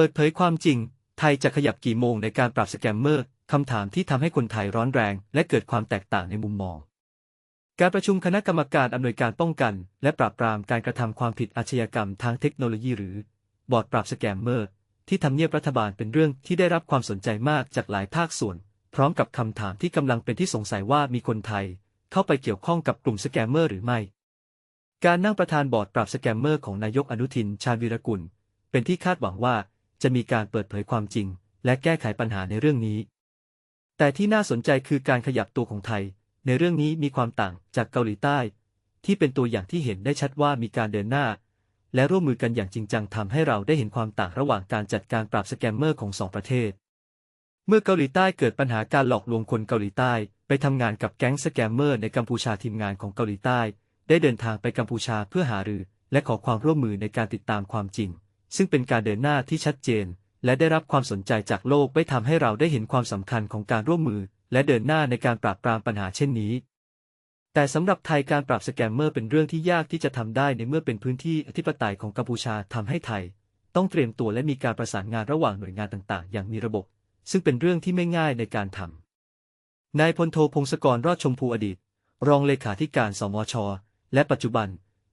เปิดเผยความจริง ไทยจะขยับกี่โมงในการปราบสแกมเมอร์คำถามที่ทำให้คนไทยร้อนแรง และเกิดความแตกต่างในมุมมอง การประชุมคณะกรรมการอำนวยการป้องกัน และปราบปรามการกระทำความผิดอาชญากรรมทางเทคโนโลยีหรือ บอร์ดปราบสแกมเมอร์ ที่ทำเนียบรัฐบาลเป็นเรื่องที่ได้รับความสนใจมากจากหลายภาคส่วน พร้อมกับคำถามที่กำลังเป็นที่สงสัยว่ามีคนไทย เข้าไปเกี่ยวข้องกับกลุ่มสแกมเมอร์หรือไม่ การนั่งประธานบอร์ดปราบสแกมเมอร์ของนายกอนุทิน ชาญวีรกุล เป็นที่คาดหวังว่า จะมีการเปิดเผยความจริง และแก้ไขปัญหาในเรื่องนี้ แต่ที่น่าสนใจคือการขยับตัวของไทย ในเรื่องนี้มีความต่างจากเกาหลีใต้ ที่เป็นตัวอย่างที่เห็นได้ชัดว่ามีการเดินหน้า และร่วมมือกันอย่างจริงจังทำให้เราได้เห็นความต่างระหว่างการจัดการปราบสแกมเมอร์ของสองประเทศ เมื่อเกาหลีใต้เกิดปัญหาการหลอกลวงคนเกาหลีใต้ ไปทำงานกับแก๊งสแกมเมอร์ในกัมพูชาทีมงานของเกาหลีใต้ ได้เดินทางไปกัมพูชาเพื่อหารือ และขอความร่วมมือในการติดตามความจริง ซึ่งเป็นการเดินหน้าที่ชัดเจน และได้รับความสนใจจากโลกไม่ทำให้เราได้เห็นความสำคัญของการร่วมมือ และเดินหน้าในการปราบปรามปัญหาเช่นนี้ แต่สำหรับไทยการปราบสแกมเมอร์เป็นเรื่องที่ยากที่จะทำได้ในเมื่อเป็นพื้นที่อธิปไตยของกัมพูชาทำให้ไทย ต้องเตรียมตัวและมีการประสานงานระหว่างหน่วยงานต่างๆ อย่างมีระบบ ซึ่งเป็นเรื่องที่ไม่ง่ายในการทำนายพลโทพงศกรรอดชมพูอดีต รองเลขาธิการสมชและปัจจุบัน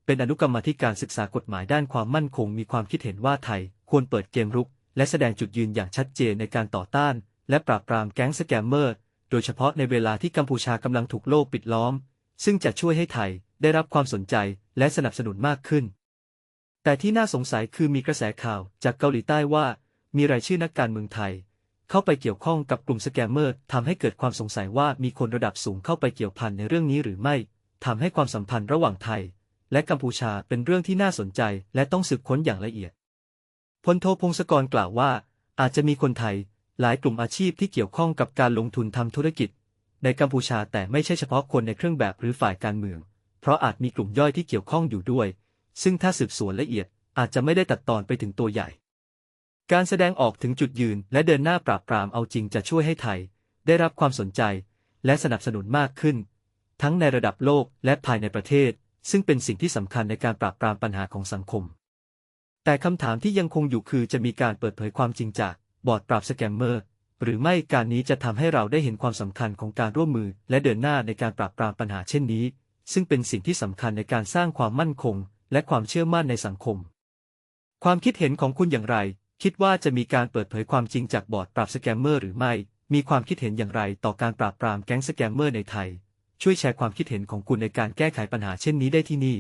เป็นอนุกรรมธิการศึกษากฎหมายด้านความมั่นคงมีความคิดเห็นว่าไทย ควรเปิดเกมรุก และแสดงจุดยืนอย่างชัดเจนในการต่อต้าน และปราบปรามแก๊งสแกมเมอร์ โดยเฉพาะในเวลาที่กัมพูชากำลังถูกโลกปิดล้อม ซึ่งจะช่วยให้ไทยได้รับความสนใจและสนับสนุนมากขึ้น แต่ที่น่าสงสัยคือมีกระแสข่าวจากเกาหลีใต้ว่า มีรายชื่อนักการเมืองไทย เข้าไปเกี่ยวข้องกับกลุ่มสแกมเมอร์ทำให้เกิดความสงสัยว่ามีคนระดับสูงเข้าไปเกี่ยวพันในเรื่องนี้หรือไม่ทำให้ความสัมพันธ์ระหว่างไทย และกัมพูชาเป็นเรื่องที่น่าสนใจและต้องสืบค้นอย่างละเอียดพลโทพงศกรกล่าวว่า อาจจะมีคนไทย หลายกลุ่มอาชีพที่เกี่ยวข้องกับการลงทุนทำธุรกิจ ในกัมพูชาแต่ไม่ใช่เฉพาะคนในเครื่องแบบหรือฝ่ายการเมือง เพราะอาจมีกลุ่มย่อยที่เกี่ยวข้องอยู่ด้วย ซึ่งถ้าสืบสวนละเอียดอาจจะไม่ได้ตัดตอนไปถึงตัวใหญ่ การแสดงออกถึงจุดยืนและเดินหน้าปราบปรามเอาจริงจะช่วยให้ไทย ได้รับความสนใจ และสนับสนุนมากขึ้น ทั้งในระดับโลกและภายในประเทศ ซึ่งเป็นสิ่งที่สำคัญในการปราบปรามปัญหาของสังคม แต่คำถามที่ยังคงอยู่คือจะมีการเปิดเผยความจริงจากบอร์ดปราบสแกมเมอร์ หรือไม่การนี้จะทำให้เราได้เห็นความสำคัญของการร่วมมือ และเดินหน้าในการปราบปรามปัญหาเช่นนี้ ซึ่งเป็นสิ่งที่สำคัญในการสร้างความมั่นคง และความเชื่อมั่นในสังคม ความคิดเห็นของคุณอย่างไร คิดว่าจะมีการเปิดเผยความจริงจากบอร์ดปราบสแกมเมอร์หรือไม่ มีความคิดเห็นอย่างไรต่อการปราบปรามแก๊งสแกมเมอร์ในไทย ช่วยแชร์ความคิดเห็นของคุณในการแก้ไขปัญหาเช่นนี้ได้ที่นี่